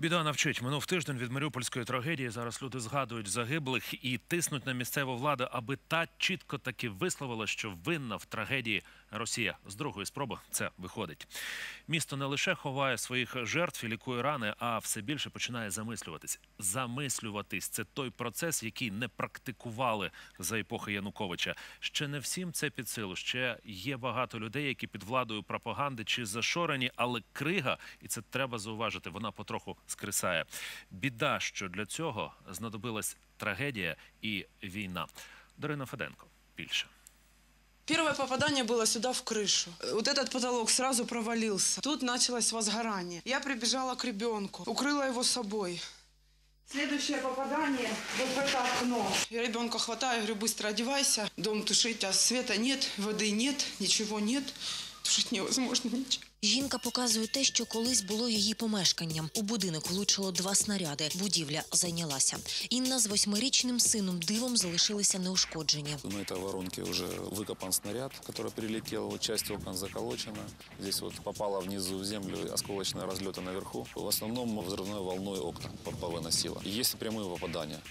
Біда навчить. Минув тиждень від маріупольської трагедії. Зараз люди згадують загиблих і тиснуть на місцеву владу, аби та чітко таки висловила, що винна в трагедії Росія. З другої спроби це виходить. Місто не лише ховає своїх жертв і лікує рани, а все більше починає замислюватись. Замислюватись це той процес, який не практикували за епохи Януковича. Ще не всім це під силу. Ще є багато людей, які під владою пропаганди чи зашорені, але крига, і це треба зауважити, вона потроху скрисає. Біда, що для цього знадобилась трагедія і війна. Дарина Феденко більше. Первое попадание было сюда, в крышу. Вот этот потолок сразу провалился. Тут началось возгорание. Я прибежала к ребенку, укрыла его собой. Следующее попадание вот в это окно. Я ребенка хватаю, говорю, быстро одевайся, дом тушить, а света нет, воды нет, ничего нет. Тушить невозможно ничего. Жінка показує те, що колись було її помешканням. У будинок влучило два снаряди. Будівля зайнялася. Інна з восьмирічним сином дивом залишилися неушкоджені. На этой воронке уже выкопан снаряд, который прилетел, вот часть окон заколочена. Здесь вот попала внизу в землю осколочные разлеты наверху. В основном взрывной волной окна повыносило. Есть прямые попадания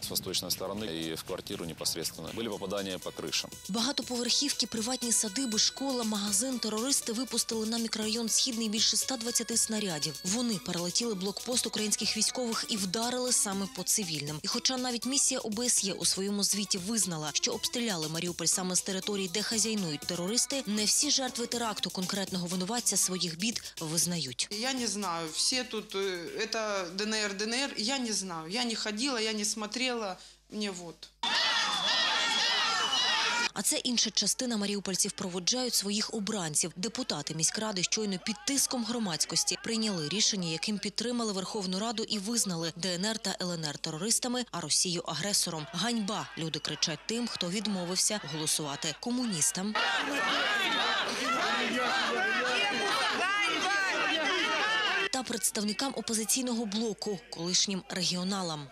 с восточной стороны и в квартиру непосредственно. Были попадания по крышам. Багатоповерхівки, приватні садиби, школа, магазин. Терористи випустили на мікрорайон Східний більше 120 снарядів. Вони перелетіли блокпост українських військових і вдарили саме по цивільним. І хоча навіть місія ОБСЄ у своєму звіті визнала, що обстріляли Маріуполь саме з територій, де хазяйнують терористи, не всі жертви теракту конкретного винуватця своїх бід визнають. Я не знаю, все тут, это ДНР, ДНР, я не знаю. Я не ходила, я не смотрела, мне вот. А це інша частина маріупольців проводжають своїх обранців. Депутати міськради щойно під тиском громадськості прийняли рішення, яким підтримали Верховну Раду і визнали ДНР та ЛНР терористами, а Росію агресором. Ганьба! Люди кричать тим, хто відмовився голосувати комуністам. Та представникам опозиційного блоку, колишнім регіоналам.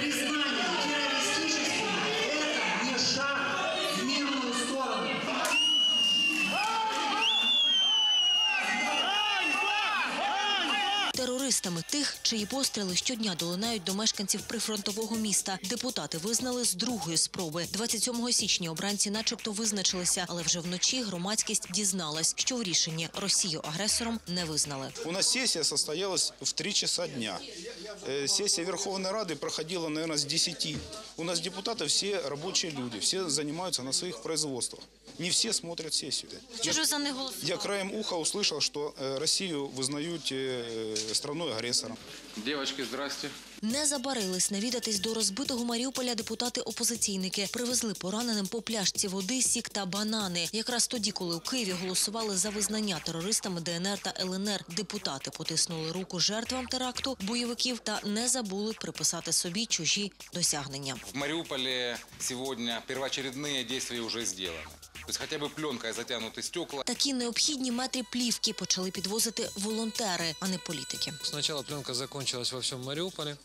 Терористами тих, чиї постріли щодня долинають до мешканців прифронтового міста. Депутати визнали з другої спроби. 27 січня обранці, начебто, визначилися, але вже вночі громадськість дізналась, що у рішенні Росію агресором не визнали. У нас сессия состоялась в 3 часа дня. Э, Сессия Верховной Рады проходила, наверное, с 10. У нас депутаты все рабочие люди, все занимаются на своих производствах. Не все смотрят сессию. Чи ж ви за них голосували? Я краем уха услышал, что э, Россию вызнают э, страной-агрессором. Девочки, здрасте. Не забарились навідатись до розбитого Маріуполя депутати-опозиційники. Привезли пораненим по пляшці води, сік та банани. Якраз тоді, коли у Києві голосували за визнання терористами ДНР та ЛНР, депутати потиснули руку жертвам теракту бойовиків та не забули приписати собі чужі досягнення. В Мариуполе сегодня первоочередные действия уже сделаны. То есть хотя бы пленкой затянуты стекла. Такі необхідні метри плівки почали підвозити волонтери, а не політики. Сначала пленка закончилась во всем Мариуполе.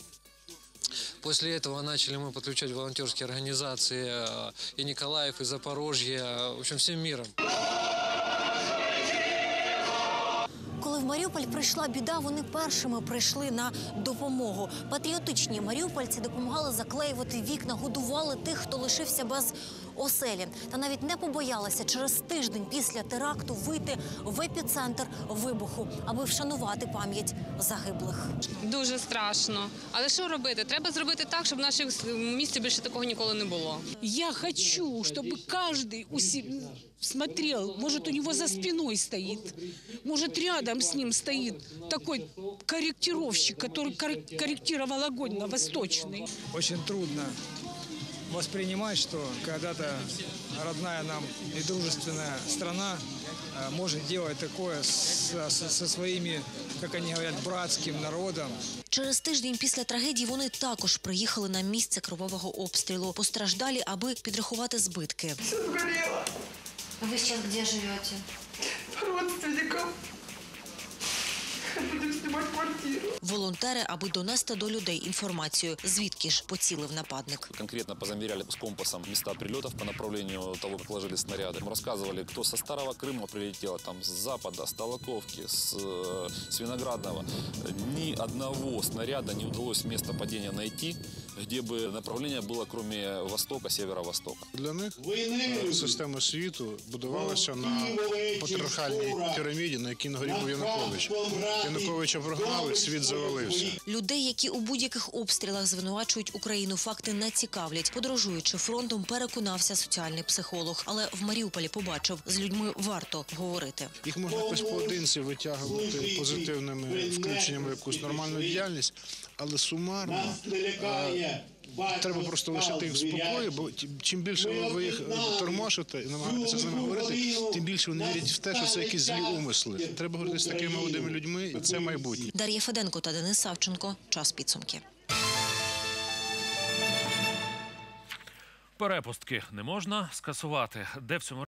После этого начали мы подключать волонтерские организации э, и Николаев, и Запорожье, э, в общем, всем миром. Коли в Маріуполь прийшла біда, вони першими прийшли на допомогу. Патріотичні маріупольці допомагали заклеювати вікна, годували тих, хто лишився без оселі. Та навіть не побоялися через тиждень після теракту вийти в епіцентр вибуху, аби вшанувати пам'ять загиблих. Дуже страшно. Але що робити? Треба зробити так, щоб в нашому місті більше такого ніколи не було. Я хочу, чтобы каждый у се- смотрел, может, у него за спиной стоит, может, рядом с ним стоит такой корректировщик, который кор- корректировал огонь на восточный. Очень трудно воспринимать, что когда-то родная нам и дружественная страна э, может делать такое со, со- со своими, как они говорят, братским народом. Через тиждень після трагедії вони також приїхали на місце кровавого обстрілу. Постраждалі, аби підрахувати збитки. А вы сейчас где живете? Родственникам. Будем снимать квартиру. Волонтери, аби донести до людей інформацію, звідки ж поцілив нападник. Конкретно позамеряли с компасом места прилетов по направлению того, как ложились снаряды. Мы рассказывали, кто со Старого Крыма прилетел, там с Запада, с Толоковки, с, э, с Виноградного. Ни одного снаряда не удалось место падения найти, где бы направление было кроме востока, северо-востока. Для них система світу будувалася на патріархальній піраміді, на якій на горі був Янукович. Януковича прогнали, світ завалився. Людей, які у будь-яких обстрілах звинувачують Україну, факти не цікавлять. Подорожуючи фронтом, переконався соціальний психолог, але в Маріуполі побачив, з людьми варто говорити. Їх можна якось поодинці витягувати позитивними включеннями в якусь нормальну діяльність, але сумарно е, треба просто лишити їх в спокої, бо чим більше ви їх тормошите і намагаєтеся з ними говорити, тим більше вони вірять в те, що це якісь злі умисли. Треба говорити з такими молодими людьми. Це майбутнє. Дар'я Феденко та Денис Савченко. Час підсумки. Перепустки не можна скасувати. Де в цьому